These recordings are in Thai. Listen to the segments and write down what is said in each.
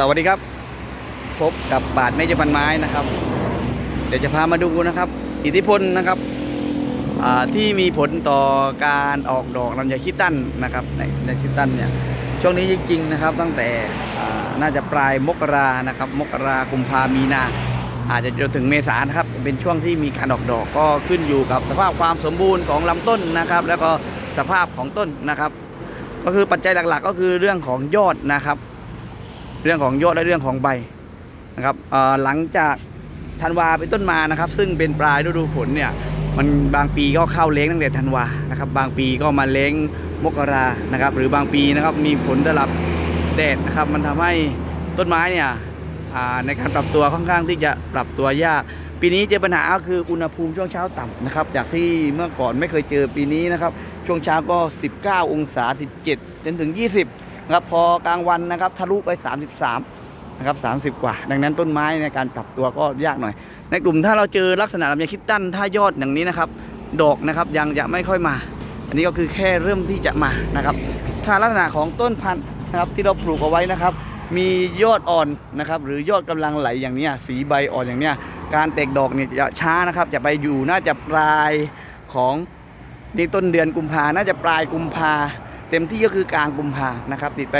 สวัสดีครับ พบกับบาทเมจพันไม้นะครับ เดี๋ยวจะพามาดูนะครับ อิทธิพลนะครับที่มีผลต่อการออกดอกลำไยคิดตั้นนะครับในในคิดตั้นเนี่ยช่วงนี้จริงๆนะครับ ตั้งแต่น่าจะปลายมกรานะครับ มกรากุมภามีนา อาจจะจนถึงเมษานะครับเป็นช่วงที่มีการออกดอกก็ขึ้นอยู่กับสภาพความสมบูรณ์ของลำต้นนะครับ แล้วก็สภาพของต้นนะครับ ก็คือปัจจัยหลักๆ ก็คือเรื่องของยอดนะครับ เรื่องของยอดและเรื่องของใบนะครับหลังจากธันวาเป็นต้นมานะครับ ซึ่งเป็นปลายฤดูฝนเนี่ยมันบางปีก็เข้าเล้งตั้งแต่ธันวานะครับ บางปีก็มาเล้งมกรานะครับ หรือบางปีนะครับมีฝนได้รับแดดนะครับ มันทำให้ต้นไม้เนี่ยในการปรับตัวค่อนข้างที่จะปรับตัวยาก ปีนี้เจอปัญหาคืออุณหภูมิช่วงเช้าต่ำนะครับ จากที่เมื่อก่อนไม่เคยเจอปีนี้นะครับ ช่วงเช้าก็ 19 องศา 17จนถึง 20 นะครับพอกลางวันนะครับทะลุไป 33นะครับ30 กว่า ดังนั้นต้นไม้ในการปรับตัวก็ยากหน่อย ในกลุ่มถ้าเราเจอลักษณะลำไยคิดตั้นถ้ายอดอย่างนี้นะครับ ดอกนะครับยังจะไม่ค่อยมา อันนี้ก็คือแค่เริ่มที่จะมานะครับถ้าลักษณะของต้นพันธุ์นะครับที่เราปลูกเอาไว้นะครับ มียอดอ่อนนะครับหรือยอดกำลังไหลอย่างนี้สีใบอ่อนอย่างนี้การแตกดอกเนี่ยจะช้านะครับ จะไปอยู่น่าจะปลายของในต้นเดือนกุมภาน่าจะปลายกุมภา เต็มที่ก็คือกลางกุมภานะครับ ติดไป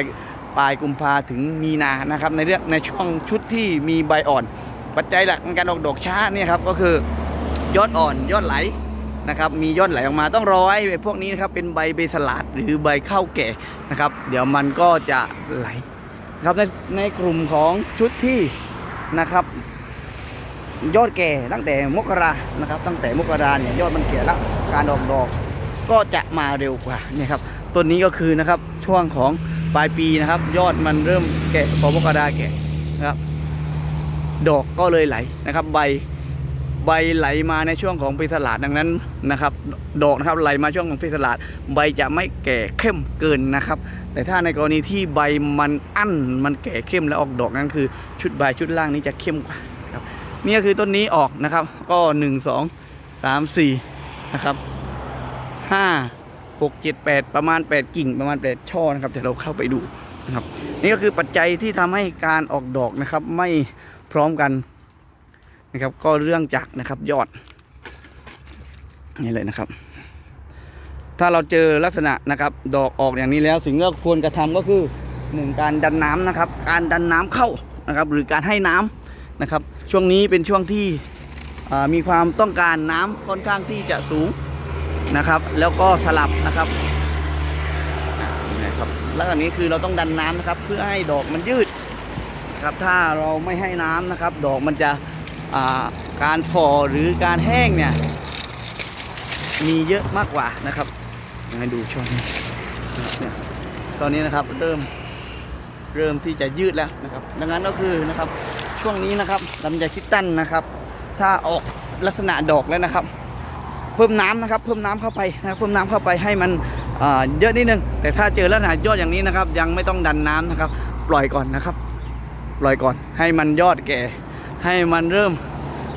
ปลายกุมภาถึงมีนานะครับ ในเรื่องในช่วงชุดที่มีใบอ่อน ปัจจัยหลักในการออกดอกช้าเนี่ยครับก็คือยอดอ่อนยอดไหลนะครับมียอดไหลออกมาต้องรอให้พวกนี้นะครับเป็นใบเบสลาดหรือใบข้าวแก่นะครับ เดี๋ยวมันก็จะไหลครับในในกลุ่มของชุดที่นะครับ ยอดแก่ตั้งแต่มกรานะครับ ตั้งแต่มกราเนี่ยยอดมันแก่แล้วการออกดอกก็จะมาเร็วกว่านี่ครับ ต้นนี้ก็คือนะครับช่วงของปลายปีนะครับ ยอดมันเริ่มแก่พอมกราแก่นะครับดอกก็เลยไหลนะครับ ใบใบไหลมาในช่วงของปีสลาดดังนั้นนะครับ ดอกนะครับไหลมาช่วงของปีสลาดใบจะไม่แก่เข้มเกินนะครับ แต่ถ้าในกรณีที่ใบมันอั้นมันแก่เข้มแล้วออกดอกนั้นคือ ชุดใบชุดล่างนี้จะเข้มกว่าครับนี่ก็คือต้นนี้ออกนะครับ ก็หนึ่งสองสามสี่นะครับห้า หกเจ็ดแปดประมาณแปดกิ่งประมาณแปดช่อนะครับแต่เราเข้าไปดูนะครับ นี่ก็คือปัจจัยที่ทำให้การออกดอกนะครับ ไม่พร้อมกันนะครับ ก็เรื่องจากนะครับยอดนี่เลยนะครับ ถ้าเราเจอลักษณะนะครับ ดอกออกอย่างนี้แล้วสิ่งที่เราควรกระทำก็คือหนึ่งการดันน้ำนะครับ การดันน้ำเข้านะครับ หรือการให้น้ำนะครับ ช่วงนี้เป็นช่วงที่มีความต้องการน้ำค่อนข้างที่จะสูง นะครับ แล้วก็สลับนะครับอ่านะครับแล้วอันนี้คือเราต้องดันน้ำนะครับ เพื่อให้ดอกมันยืดครับถ้าเราไม่ให้น้ำนะครับ ดอกมันจะาการฝ่อหรือการแห้งเนี่ยมีเยอะมากกว่านะครับยังไงดูช่วงนี้เนี่ยตอนนี้นะครับเริ่มเริ่มที่จะยืดแล้วนะครับ ดังนั้นก็คือนะครับช่วงนี้นะครับลำไยคิดตันนะครับ ถ้าออกลักษณะดอกแล้วนะครับ เพิ่มน้ำนะครับ เพิ่มน้ำเข้าไปนะเพิ่มน้ำเข้าไปให้มันเยอะนิดนึง แต่ถ้าเจอลักษณะยอดอย่างนี้นะครับ ยังไม่ต้องดันน้ำนะครับ ปล่อยก่อนนะครับ ปล่อยก่อนให้มันยอดแก่ ให้มันเริ่ม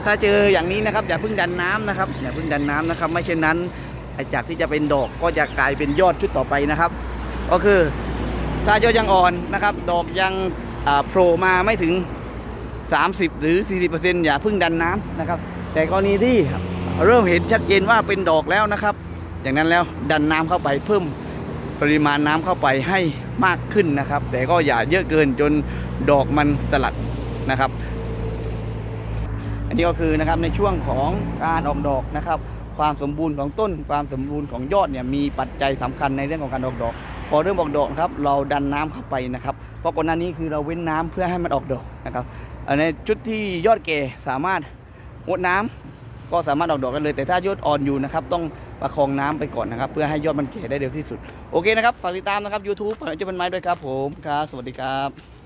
ถ้าเจออย่างนี้นะครับ อย่าเพิ่งดันน้ำนะครับอย่าเพิ่งดันน้ำนะครับ ไม่เช่นนั้นไอจากที่จะเป็นดอกก็จะกลายเป็นยอดชุดต่อไปนะครับ ก็คือถ้ายอดยังอ่อนนะครับ ดอกยังโผล่มาไม่ถึง 30 หรือ 40%อย่าเพิ่งดันน้ำนะครับ แต่กรณีที่ เริ่มเห็นชัดเจนว่าเป็นดอกแล้วนะครับ อย่างนั้นแล้วดันน้ำเข้าไปเพิ่มปริมาณน้ำเข้าไปให้มากขึ้นนะครับ แต่ก็อย่าเยอะเกินจนดอกมันสลัดนะครับ อันนี้ก็คือนะครับในช่วงของการออกดอกนะครับ ความสมบูรณ์ของต้นความสมบูรณ์ของยอดเนี่ยมีปัจจัยสำคัญในเรื่องของการออกดอก พอเริ่มออกดอกครับเราดันน้ำเข้าไปนะครับ เพราะก่อนหน้านี้คือเราเว้นน้ำเพื่อให้มันออกดอกนะครับในจุดที่ยอดแก่สามารถงดน้ำ ก็สามารถออกดอกกันเลย แต่ถ้ายอดอ่อนอยู่นะครับต้องประคองน้ำไปก่อนนะครับ เพื่อให้ยอดมันเก่ได้เร็วที่สุด โอเคนะครับ ฝากติดตามนะครับ YouTube ผ่านเจ้าเป็นไม้ด้วยครับผมครับสวัสดีครับ